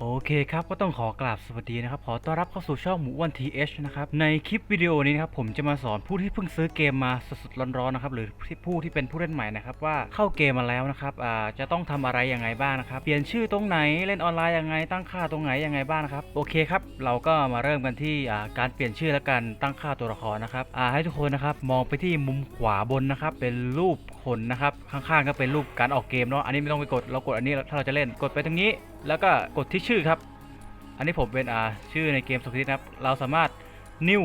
โอเคครับก็ต้องขอกราบสวัสดีนะครับ ขอต้อนรับเข้าสู่ช่องหมูวันทีเอชนะครับ ในคลิปวิดีโอนี้นะครับผมจะมาสอนผู้ที่เพิ่งซื้อเกมมาสดๆร้อนๆนะครับหรือผู้ที่เป็นผู้เล่นใหม่นะครับว่าเข้าเกมมาแล้วนะครับอ่าจะต้องทำอะไรยังไงบ้างนะครับเปลี่ยนชื่อตรงไหนเล่นออนไลน์ยังไง ตั้งค่าตรงไหนยังไงบ้างนะครับโอเคครับเราก็มาเริ่มกันที่อ่าการเปลี่ยนชื่อและการตั้งค่าตัวละครนะครับอ่าให้ทุกคนนะครับมองไปที่มุมขวาบนนะครับเป็นรูปคนนะครับข้างๆก็เป็นรูปการออกเกมเนาะอันนี้ไม่ต้องไปกดเรากดอันนี้ถ้าเราจะเล่นกดไปตรงนี้ แล้วก็กดที่ชื่อครับ อันนี้ผมเป็นอ่าชื่อในเกมสคริปต์นะครับเราสามารถ new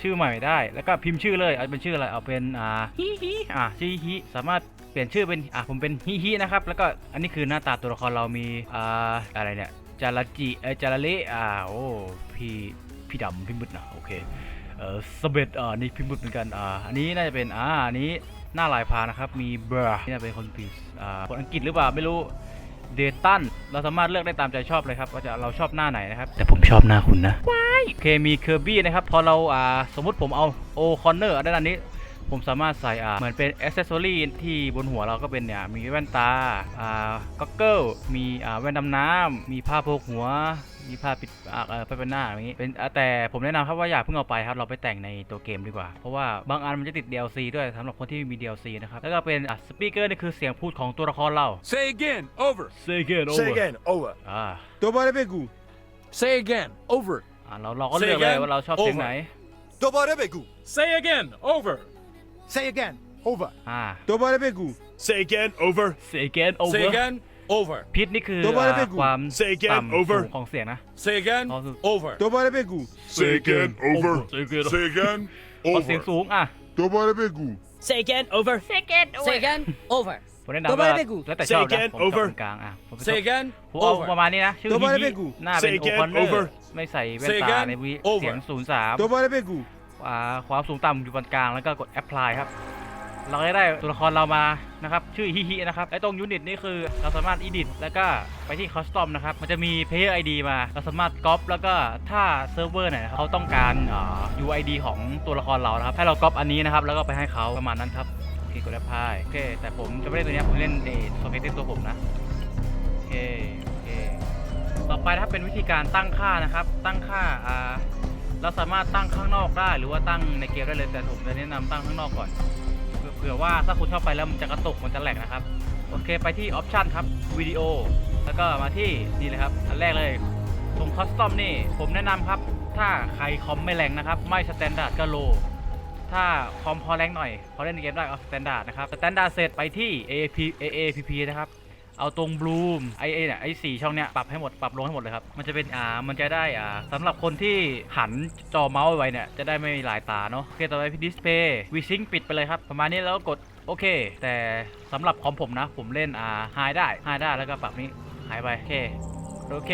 ชื่อใหม่ได้ แล้วก็พิมพ์ชื่อเลยเอาเป็นชื่ออะไรเอาเป็นอ่าฮิฮิอ่าชื่อฮิสามารถเปลี่ยนชื่อเป็นอ่าผมเป็นฮิฮินะครับแล้วก็อันนี้คือหน้าตาตัวละครเรามีอ่าอะไรเนี่ยจาราจิเออจาราเละอ่าโอ้พี่พี่ดำพี่มืดนะโอเคเออสเบดอ่านี่พี่มืดเหมือนกันอ่าอันนี้น่าจะเป็นอ่าอันนี้หน้าลายพานะครับมีเบอร์นี่น่าเป็นคนปีอ่าคนอังกฤษหรือเปล่าไม่รู้ เดตันเราสามารถเลือกได้ตามใจชอบเลยครับว่าจะเราชอบหน้าไหนนะครับ แต่ผมชอบหน้าคุณนะว้ายโอเคมีเคอร์บี้นะครับ พอเราอ่าสมมติผมเอาโอคอนเนอร์ด้านนี้ ผมสามารถใส่อ่าเหมือนเป็นอ c เซสซอรี่ที่บนหัวเราก็เป็นเนี่ยมีแว่นตาอ่าก็อกเกิลมีอ่าแว่นดำน้ำมีผ้าโพกหัว มีผ้าปิดอ่าเออไปเป็นหน้าอย่างนี้เป็นอ่าแต่ผมแนะนำครับว่าอย่าเพิ่งเอาไปครับเราไปแต่งในตัวเกมดีกว่า เพราะว่าบางอันมันจะติด DLC ด้วยสำหรับคนที่มี DLC นะครับแล้วก็เป็นอะสปีกเกอร์นี่คือเสียงพูดของตัวละครเรา Say again. Over. Say again Say again, over. อ่า Dobare begu. Say again. Over. อ่าเราเราก็เลือกเลยว่าเราชอบเสียงไหน Dobare begu. Say again. Over. Say again, over. อ่า Dobare begu. Say again, over. say again over Say again. Over. พิษนี่คือตัวบ้านอ่าไม่กูความ Say again, ต่ำ over สูงของเสียงนะ Say again. Also- Over. Dobare begu. Say again, over. Say again. Say again, พอเสียง over. สูงอะ Dobare begu. Say again, over. Say again, over. Say again, over. ผมแนะนำตัวว่าบ้านไม่กูแล้วแต่ Say ชอบนะ again, ผมชอบ over กลางๆอะผมชอบ Say again. ผมเอาประ Over. มาณนี้นะ ชื่อตัวบ้านฮิไม่ฮิกูหน้าเป็น Say โอ again, คอนเนอ over ร์ไม่ใส่แว่น Say ตา again, ในวิ over เสียงศูนย์สาม Dobare begu. อ่าความสูงต่ำอยู่ปานกลางแล้วก็กด apply ครับ เราก็ได้ตัวละครเรามานะครับชื่อฮิฮินะครับไอ้ตรงยูนิตนี่คือเราสามารถ edit แล้วก็ไปที่ custom นะครับมันจะมี player ID มาเราสามารถก๊อปแล้วก็ถ้าเซิร์ฟเวอร์ไหนเขาต้องการอ่า UID ของตัวละครเรานะครับให้เราก๊อปอันนี้นะครับแล้วก็ไปให้เขาประมาณนั้นครับโอเคกด apply โอเคแต่ผมจะไม่เล่นตัวนี้ผมเล่นเอสเปคตัวผมนะโอเคโอเคต่อไปนะครับเป็นวิธีการตั้งค่านะครับ ตั้งค่าอ่าเราสามารถตั้งข้างนอกได้หรือว่าตั้งในเกมได้เลยแต่ผมจะแนะนำตั้งข้างนอกก่อน เผื่อว่าถ้าคุณเข้าไปแล้วมันจะกระตุกมันจะแหลกนะครับ โอเคไปที่ออปชันครับวิดีโอแล้วก็มาที่นี่เลยครับ อันแรกเลยตรงคัสตอมนี่ผมแนะนำครับ ถ้าใครคอมไม่แรงนะครับ ไม่สแตนดาร์ดก็โลถ้าคอมพอแรงหน่อย พอเล่นในเกมได้เอาสแตนดาร์ดนะครับสแตนดาร์ดเสร็จไปที่ AAP AAPP นะครับ เอาตรงบลูมไอเอเนี่ยไอสี่ช่องเนี้ยปรับให้หมดปรับลงให้หมดเลยครับมันจะเป็นอ่ามันจะได้อ่าสำหรับคนที่หันจอเมาส์ไว้เนี่ยจะได้ไม่มีหลายตาเนาะโอเคต่อไปพี่ดิสเพย์วีซิงปิดไปเลยครับประมาณนี้แล้วก็กดโอเค แต่สำหรับคอมผมนะผมเล่นอ่าไฮได้ไฮได้แล้วก็ปรับนี้หายไปโอเคโอเค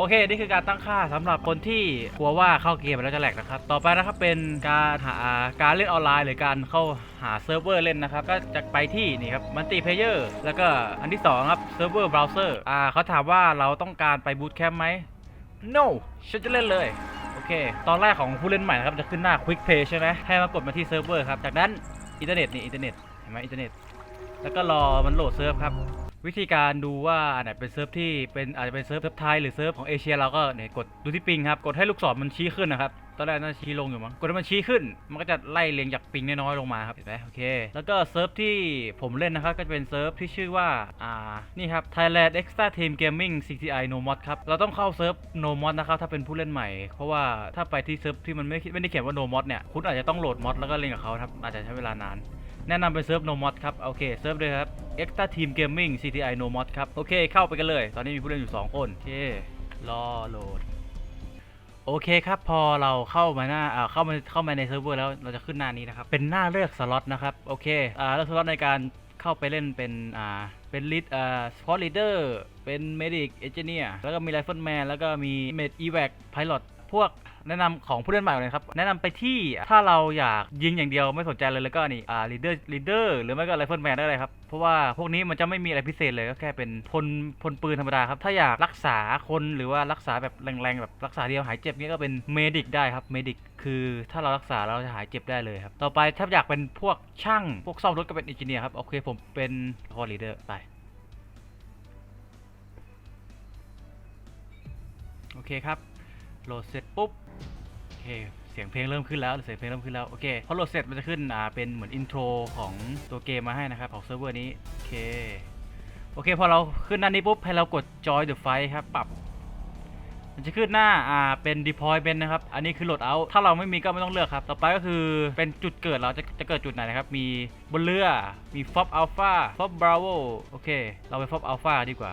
โอเค นี่คือการตั้งค่าสำหรับคนที่กลัวว่าเข้าเกมแล้วจะแหลกนะครับ ต่อไปนะครับเป็นการหาการเล่นออนไลน์ หรือการเข้าหาเซิร์ฟเวอร์เล่นนะครับ ก็จะไปที่นี่ครับมัลติเพเยอร์แล้วก็อันที่2ครับเซิร์ฟเวอร์เบราว์เซอร์อ่าเขาถามว่าเราต้องการไปบูตแคมป์ไหม no ฉันจะเล่นเลยโอเค ตอนแรกของผู้เล่นใหม่นะครับจะขึ้นหน้า Quick Play ใช่ไหมให้มากดมาที่เซิร์ฟเวอร์ครับจากนั้นอินเทอร์เน็ตนี่อินเทอร์เน็ตเห็นไหมอินเทอร์เน็ตแล้วก็รอมันโหลดเซิร์ฟครับ วิธีการดูว่าอันไหนเป็นเซิร์ฟที่เป็นอาจจะเป็นเซิร์ฟเซิร์ฟไทยหรือเซิร์ฟของเอเชียเราก็เนี่ยกดดูที่ปิงครับกดให้ลูกศรมันชี้ขึ้นนะครับตอนแรกน่าจะชี้ลงอยู่มั้งกดให้มันชี้ขึ้น มันก็จะไล่เรียงจากปิงน้อยๆลงมาครับเห็นไหมโอเคแล้วก็เซิร์ฟที่ผมเล่นนะครับก็จะเป็นเซิร์ฟที่ชื่อว่าอ่านี่ครับ Thailand Extra Team Gaming CTI No Mod ครับเราต้องเข้าเซิร์ฟ No Mod นะครับถ้าเป็นผู้เล่นใหม่ เพราะว่าถ้าไปที่เซิร์ฟที่มันไม่ไม่ได้เขียนว่า No Mod เนี่ยคุณอาจจะต้องโหลดมอดแล้วก็เล่นกับเขาครับอาจจะใช้เวลานาน แนะนำเป็นเซิร์ฟ No Mod ครับ โอเค เซิร์ฟเลยครับ Extra Team Gaming CTI No Mod ครับ โอเค เข้าไปกันเลย ตอนนี้มีผู้เล่นอยู่ 2 คน โอเค รอโหลด โอเคครับ พอเราเข้ามาหน้าอ่าเข้ามา เข้ามาในเซิร์ฟเวอร์แล้ว เราจะขึ้นหน้านี้นะครับ เป็นหน้าเลือกสล็อตนะครับ โอเค อ่า เลือกสล็อตในการเข้าไปเล่นเป็น อ่า เป็นลิดอ่าสปอร์ตลีดเดอร์ เป็นเมดิกเอเจเนียแล้วก็มีไรเฟิลแมน แล้วก็มีเมดอีแวกไพลอตพวก แนะนำของผู้เล่นใหม่เลยครับ แนะนำไปที่ถ้าเราอยากยิงอย่างเดียวไม่สนใจเลยแล้วก็นี่อ่าลีดเดอร์ลีดเดอร์หรือไม่ก็ไรเฟิลแมนได้เลยครับ เพราะว่าพวกนี้มันจะไม่มีอะไรพิเศษเลยก็แค่เป็นพลพลปืนธรรมดาครับ ถ้าอยากรักษาคนหรือว่ารักษาแบบแรงๆแบบรักษาเดียวหายเจ็บนี้ก็เป็นเมดิกได้ครับเมดิกคือถ้าเรารักษาเราจะหายเจ็บได้เลยครับ ต่อไปถ้าอยากเป็นพวกช่างพวกซ่อมรถก็เป็นอินจิเนียร์ครับโอเคผมเป็นคอลีเดอร์ไป โอเคครับ โหลดเสร็จปุ๊บ เค เสียงเพลงเริ่มขึ้นแล้ว เสียงเพลงเริ่มขึ้นแล้ว โอเค พอโหลดเสร็จมันจะขึ้น อ่า เป็นเหมือนอินโทรของตัวเกมมาให้นะครับ ของเซิร์ฟเวอร์นี้ โอเค โอเค พอเราขึ้นหน้านี้ปุ๊บ ให้เรากด join the fight ครับ ปรับ มันจะขึ้นหน้า อ่า เป็น deployment นะครับ อันนี้คือโหลดเอา ถ้าเราไม่มีก็ไม่ต้องเลือกครับ ต่อไปก็คือ เป็นจุดเกิดเราจะจะเกิดจุดไหนนะครับ มีบนเรือ มี FOB Alpha FOB Bravo โอเค เราไป FOB Alpha ดีกว่า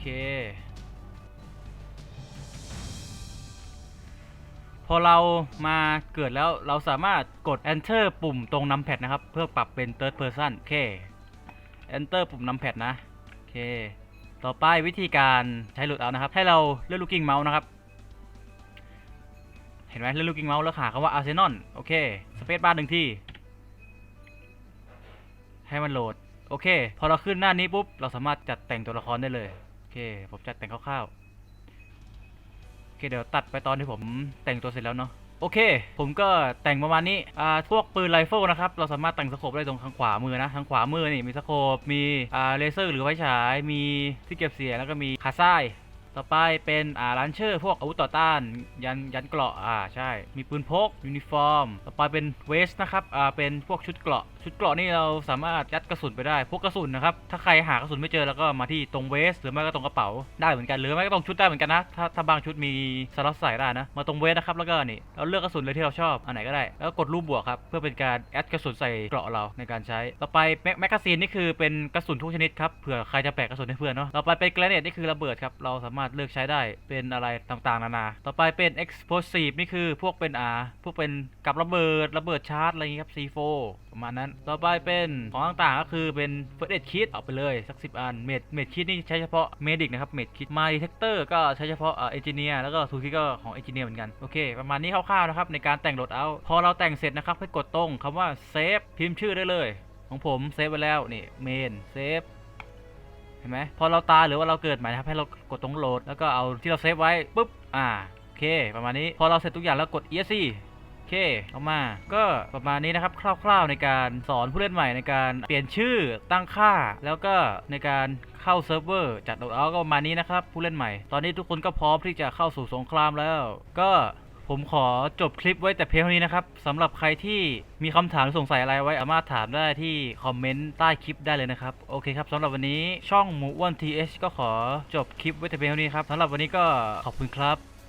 เค พอเรามาเกิดแล้วเราสามารถกด enter ปุ่มตรง numpad นะครับ เพื่อปรับเป็น third person โอเค enter ปุ่ม numpad นะ โอเค ต่อไปวิธีการใช้โหลดเอานะครับ ให้เราเลื่อนลูกกิ้งเมาส์นะครับ เห็นไหมเลื่อนลูกกิ้งเมาส์แล้วหาคำว่า Arsenal โอเค สเปซบาร์หนึ่งที่ ให้มันโหลดโอเค พอเราขึ้นหน้านี้ปุ๊บ เราสามารถจัดแต่งตัวละครได้เลย เค ผมจัดแต่งคร่าวๆ โอเค เดี๋ยวตัดไปตอนที่ผมแต่งตัวเสร็จแล้วเนาะ โอเค ผมก็แต่งประมาณนี้ อ่า พวกปืนไรเฟิลนะครับ เราสามารถแต่งสโคปได้ตรงทางขวามือนะ ทางขวามือนี่มีสโคป มี อ่า เลเซอร์หรือไฟฉาย มีที่เก็บเสียง แล้วก็มีคาซ่ายต่อไปเป็นอ่าลันเชอร์ พวกอาวุธต่อต้าน ยันยันเกราะอ่าใช่ มีปืนพกยูนิฟอร์ม ต่อไปเป็นเวสนะครับอ่าเป็นพวกชุดเกราะชุดเกราะนี่เราสามารถยัดกระสุนไปได้ พวกกระสุนนะครับ ถ้าใครหากระสุนไม่เจอแล้วก็มาที่ตรงเวส หรือไม่ก็ตรงกระเป๋าได้เหมือนกัน หรือไม่ก็ตรงชุดได้เหมือนกันนะ ถ้าถ้าบางชุดมีสล็อตใส่ได้นะ มาตรงเวสนะครับ แล้วก็นี่เราเลือกกระสุนเลยที่เราชอบ อันไหนก็ได้ แล้วกดรูปบวกครับ เพื่อเป็นการแอดกระสุนใส่เกราะเราในการใช้ ต่อไปแมแมกกาซีนนี่คือเป็นกระสุนทุกชนิดครับ เผื่อใครจะแปะกระสุนให้เพื่อนเนาะ ต่อไปเป็น grenade นี่คือระเบิดครับ เราสามารถเลือกใช้ได้เป็นอะไรต่างๆ นานา ต่อไปเป็น explosive นี่คือพวกเป็นอาพวกเป็นกับระเบิดระเบิดชาร์จอะไรอย่างงี้ครับ C4 ประมาณนั้น ต่อไปเป็นของต่างๆ ก็คือเป็น first aid kit เอาไปเลยสัก 10 อัน med med kit นี่ใช้เฉพาะ medic นะครับ med kit my detector ก็ใช้เฉพาะเอ่า engineer แล้วก็ tool kit ก็ของ engineer เหมือนกัน โอเค ประมาณนี้คร่าวๆนะครับในการแต่งโหลดเอา พอเราแต่งเสร็จนะครับให้กดตรงคำว่า save พิมพ์ชื่อได้เลย ของผมเซฟไว้แล้วนี่ main save เห็นไหมพอเราตายหรือว่าเราเกิดใหม่นะครับให้เรากดตรงโหลด แล้วก็เอาที่เราเซฟไว้ปุ๊บอ่าโอเค ประมาณนี้พอเราเสร็จทุกอย่างแล้วกด ESC เคเอามา ก็ประมาณนี้นะครับคร่าวๆในการสอนผู้เล่นใหม่ในการเปลี่ยนชื่อตั้งค่า แล้วก็ในการเข้าเซิร์ฟเวอร์จัดโหลดเอาก็ประมาณนี้นะครับผู้เล่นใหม่ ตอนนี้ทุกคนก็พร้อมที่จะเข้าสู่สงครามแล้ว ก็ผมขอจบคลิปไว้แต่เพียงเท่านี้นะครับสำหรับใครที่มีคำถามสงสัยอะไรไว้สามารถถามได้ที่คอมเมนต์ใต้คลิปได้เลยนะครับ โอเคครับสำหรับวันนี้ช่องหมูอ้วน TH ก็ขอจบคลิปไว้แต่เพียงเท่านี้ครับสำหรับวันนี้ก็ขอบคุณครับ